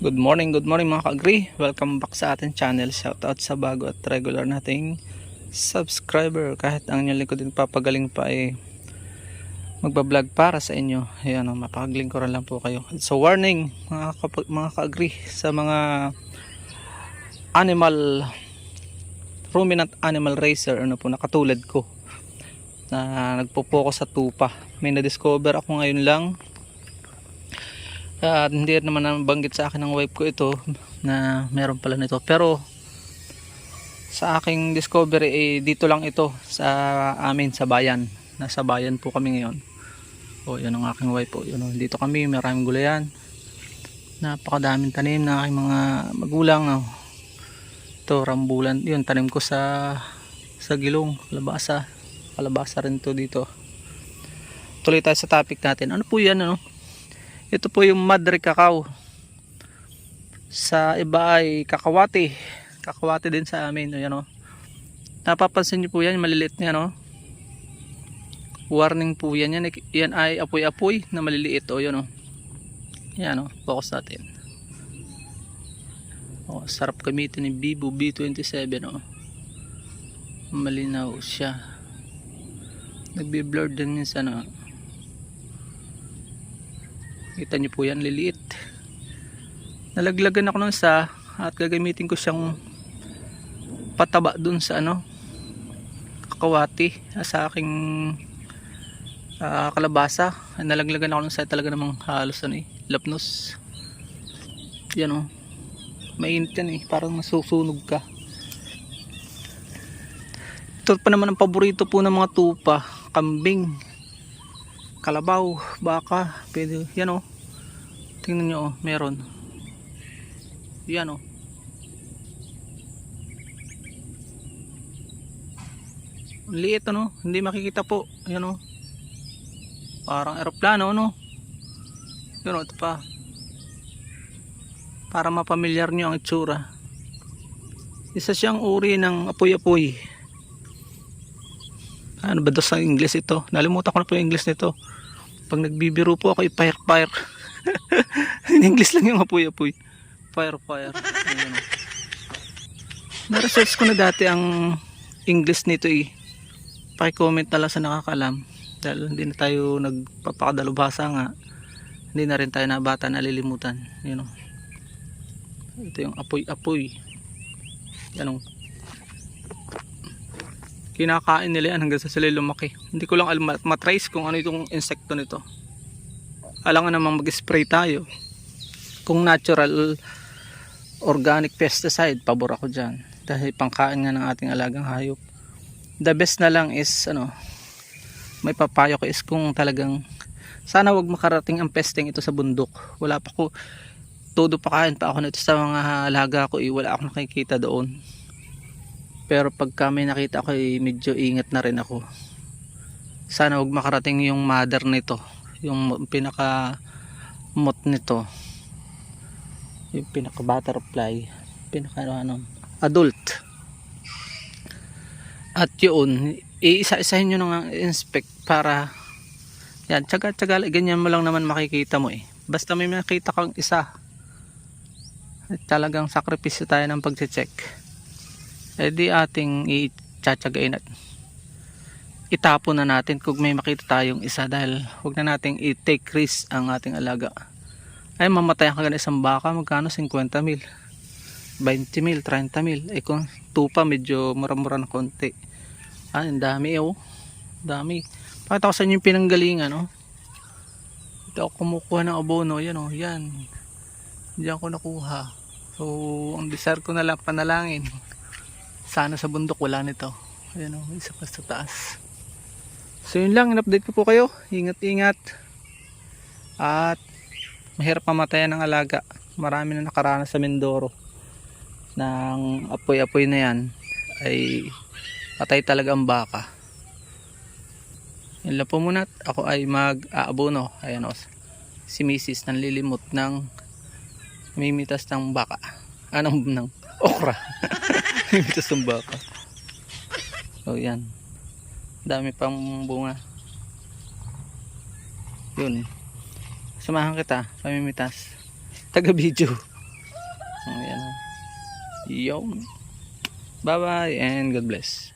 Good morning, good morning mga ka-agree. Welcome back sa ating channel. Shoutout sa bago at regular nating subscriber. Kahit ang inyong lingkod din papagaling pa ay magbablog para sa inyo. Ayan o, mapakaglingkuran lang po kayo. So warning mga, kapag, mga ka-agree sa mga animal ruminant animal racer ano po nakatulad ko na nagpo-focus sa tupa. May na-discover ako ngayon lang at hindi naman nabanggit sa akin ng wife ko ito na meron pala nito. Pero sa aking discovery eh, dito lang ito sa amin sa bayan. Nasa bayan po kami ngayon. O yan ang aking wife po. Yun, o, dito kami maraming gulayan. Napakadaming tanim na aking mga magulang. O. Ito rambulan. Yun tanim ko sa sa gilong, kalabasa. Kalabasa rin to dito. Tuloy tayo sa topic natin. Ano po yan ano? Ito po yung Madre Cacao. Sa iba ay kakawati. Kakawati din sa amin. Ayan o. Napapansin niyo po yan, maliliit niya no. Warning po yan. Yan, yan ay apoy-apoy na maliliit. O yan o. Yan o. Focus natin. O, sarap gamitin ni Bibo B27 o. Malinaw siya. Nagbi-blur din minsan o. Kita niyo po yan, liliit. Nalaglagan ako nun sa at gagamitin ko siyang pataba dun sa ano kakawati ah, sa aking ah, kalabasa. Nalaglagan ako nun sa talaga namang halos ano eh, lapnos. Yan oh. Mainit yan eh, parang masusunog ka. Ito pa naman ang paborito po ng mga tupa, kambing kalabaw, baka, pwede, yan o. Tingnan nyo o, meron. Yan o. Liit ano, hindi makikita po. Yan o. Parang eroplano no. Yan o, ito pa. Para mapamilyar nyo ang itsura. Isa siyang uri ng apoy-apoy ano ba daw sa English ito? Nalimutan ko na po yung English nito. Pag nagbibiro po ako i-fire fire. In English lang yung apoy apoy fire. Fire Ayan. na-research ko na dati ang English nito eh. Paki-comment na lang sa nakakalam dahil hindi na tayo nagpapakadalubhasa nga. Hindi na rin tayo na bata nalilimutan. Yun o ito yung apoy apoy yan o kinakain nila yan hanggang sa sila lumaki. Hindi ko lang alam mat- matrace kung ano itong insekto nito. Alangan namang mag-spray tayo. Kung natural organic pesticide pabor ako dyan. Dahil pangkain nga ng ating alagang hayop. The best na lang is ano may papayo ko is kung talagang sana wag makarating ang pesting ito sa bundok. Wala pa ko todo pakain pa ako nito sa mga alaga ko eh, wala akong nakikita doon pero pagka may nakita ko eh, medyo ingat na rin ako. Sana wag makarating yung mother nito yung pinaka mot nito. Yung pinaka butterfly pinaka ano, ano adult. At yun iisa-isahin nyo nang inspect para yan tsaga tsaga ganyan mo lang naman makikita mo eh. Basta may makita kang isa. Talagang sakripisyo tayo ng pagche-check eh di ating i-tsatsagain at itapon na natin kung may makita tayong isa dahil huwag na nating i-take risk ang ating alaga. Ay mamatayan ka ganun isang baka magkano? 50 mil 20 mil 30 mil. Eh kung tupa medyo mura-mura na konti. Ah ang dami oh. Dami. Pakita ko sa inyo yung pinanggalingan oh. Ito ako kumukuha ng abono. Yan oh yan. Diyan ko nakuha. So ang desire ko na lang panalangin sana sa bundok wala nito. Ayan o isa pa sa taas. So yun lang. In-update ko po kayo. Ingat ingat at mahirap mamatayan ng alaga. Marami na nakaranas sa Mindoro. Ng apoy apoy na yan ay patay talaga ang baka. Yun lang po muna. Ako ay mag aabono ayan o si misis nanlilimot ng mimitas ng baka. Anong ng okra Mitas ng baka. So yan. Dami pang bunga. Yun. Samahan kita, pamimitas. Taga video. Ayan. Yun. Bye bye and God bless.